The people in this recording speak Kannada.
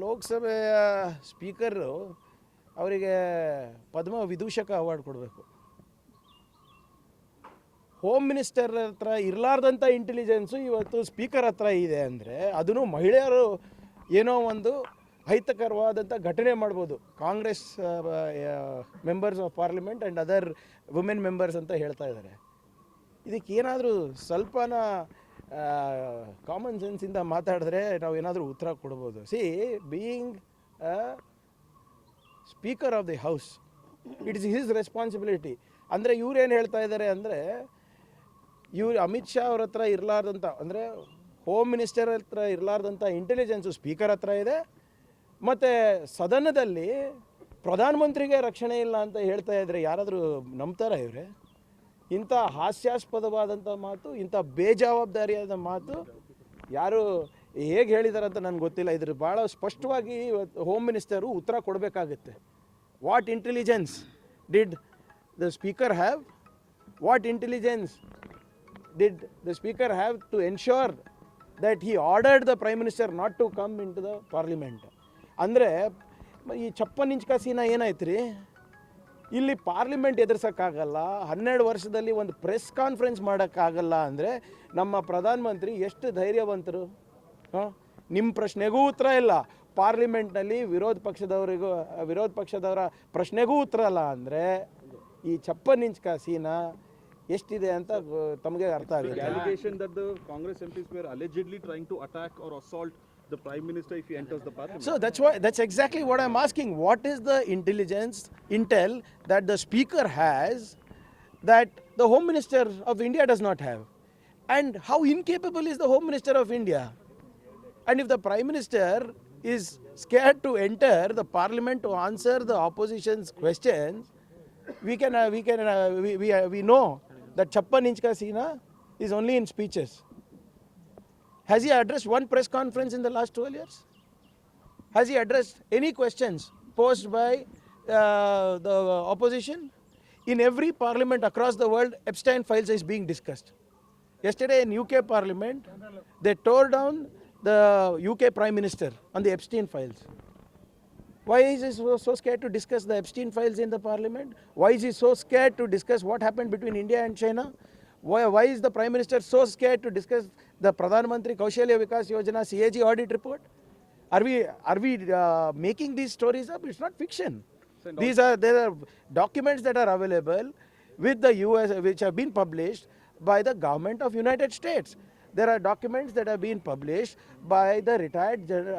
ಲೋಕಸಭೆಯ ಸ್ಪೀಕರು ಅವರಿಗೆ ಪದ್ಮ ವಿದೂಷಕ ಅವಾರ್ಡ್ ಕೊಡಬೇಕು. ಹೋಮ್ ಮಿನಿಸ್ಟರ್ ಹತ್ರ ಇರಲಾರ್ದಂಥ ಇಂಟೆಲಿಜೆನ್ಸು ಇವತ್ತು ಸ್ಪೀಕರ್ ಹತ್ರ ಇದೆ ಅಂದರೆ ಅದನ್ನು ಮಹಿಳೆಯರು ಏನೋ ಒಂದು ಅಹಿತಕರವಾದಂಥ ಘಟನೆ ಮಾಡ್ಬೋದು. Congress members of parliament and other women members ಅಂತ ಹೇಳ್ತಾ ಇದ್ದಾರೆ. ಇದಕ್ಕೇನಾದರೂ ಸ್ವಲ್ಪನ ಕಾಮನ್ ಸೆನ್ಸಿಂದ ಮಾತಾಡಿದ್ರೆ ನಾವು ಏನಾದರೂ ಉತ್ತರ ಕೊಡ್ಬೋದು. See being speaker of the house it is his responsibility ಅಂದರೆ ಇವ್ರೇನು ಹೇಳ್ತಾ ಇದ್ದಾರೆ ಅಂದರೆ, ಇವ್ರು ಅಮಿತ್ ಶಾ ಅವ್ರ ಹತ್ರ ಇರಲಾರ್ದಂಥ ಅಂದರೆ ಹೋಮ್ ಮಿನಿಸ್ಟರ್ ಹತ್ರ ಇರಲಾರ್ದಂಥ ಇಂಟೆಲಿಜೆನ್ಸು ಸ್ಪೀಕರ್ ಹತ್ರ ಇದೆ. ಮತ್ತು ಸದನದಲ್ಲಿ ಪ್ರಧಾನಮಂತ್ರಿಗೆ ರಕ್ಷಣೆ ಇಲ್ಲ ಅಂತ ಹೇಳ್ತಾ ಇದ್ರೆ ಯಾರಾದರೂ ನಂಬ್ತಾರಾ ಇವರೇ? ಇಂಥ ಹಾಸ್ಯಾಸ್ಪದವಾದಂಥ ಮಾತು, ಇಂಥ ಬೇಜವಾಬ್ದಾರಿಯಾದ ಮಾತು ಯಾರು ಹೇಗೆ ಹೇಳಿದ್ದಾರೆ ಅಂತ ನನಗೆ ಗೊತ್ತಿಲ್ಲ. ಇದ್ರ ಭಾಳ ಸ್ಪಷ್ಟವಾಗಿ ಹೋಮ್ ಮಿನಿಸ್ಟರು ಉತ್ತರ ಕೊಡಬೇಕಾಗುತ್ತೆ. What intelligence did the speaker have what intelligence did the speaker have to ensure that he ordered the prime minister not to come into the parliament ಅಂದರೆ ಈ ಚಪ್ಪನ್ ಇಂಚ್ ಕಾಸಿನ ಏನಾಯ್ತು ರೀ ಇಲ್ಲಿ ಪಾರ್ಲಿಮೆಂಟ್ ಎದುರಿಸೋಕ್ಕಾಗಲ್ಲ, ಹನ್ನೆರಡು ವರ್ಷದಲ್ಲಿ ಒಂದು ಪ್ರೆಸ್ ಕಾನ್ಫರೆನ್ಸ್ ಮಾಡೋಕ್ಕಾಗಲ್ಲ ಅಂದರೆ ನಮ್ಮ ಪ್ರಧಾನಮಂತ್ರಿ ಎಷ್ಟು ಧೈರ್ಯವಂತರು? ಹಾಂ? ನಿಮ್ಮ ಪ್ರಶ್ನೆಗೂ ಉತ್ತರ ಇಲ್ಲ. ಪಾರ್ಲಿಮೆಂಟ್ನಲ್ಲಿ ವಿರೋಧ ಪಕ್ಷದವರಿಗೂ, ವಿರೋಧ ಪಕ್ಷದವರ ಪ್ರಶ್ನೆಗೂ ಉತ್ತರ ಇಲ್ಲ ಅಂದರೆ ಈ ಚಪ್ಪನ್ ಇಂಚ್ ಕಾಸಿನ ಎಷ್ಟಿದೆ ಅಂತ ತಮಗೆ ಅರ್ಥ ಆಗಿದೆ Congress allegation P allegedly to attack allegedly trying the Prime Minister if he enters the parliament. So that's why that's exactly what I'm asking. What is the intelligence intel that the speaker has that the Home Minister of India does not have? And how incapable is the Home Minister of India? And if the Prime Minister is scared to enter the parliament to answer the opposition's questions, we can uh, we can uh, we, we, uh, we know that Chappan inch ka is only in speeches. Has he addressed one press conference in the last 12 years? Has he addressed any questions posed by uh, the opposition? In every parliament across the world, Epstein files is being discussed. Yesterday in UK Parliament, they tore down the UK Prime Minister on the Epstein files. Why is he so, so scared to discuss the Epstein files in the parliament? Why is he so scared to discuss what happened between India and China? Why, why is the Prime Minister so scared to discuss the Pradhan Mantri Kaushalya Vikas Yojana CAG audit report? Are we, are we uh, making these stories up? It's not fiction. These are there are documents that are available with the US which have been published by the government of United States. There are documents that have been published by the retired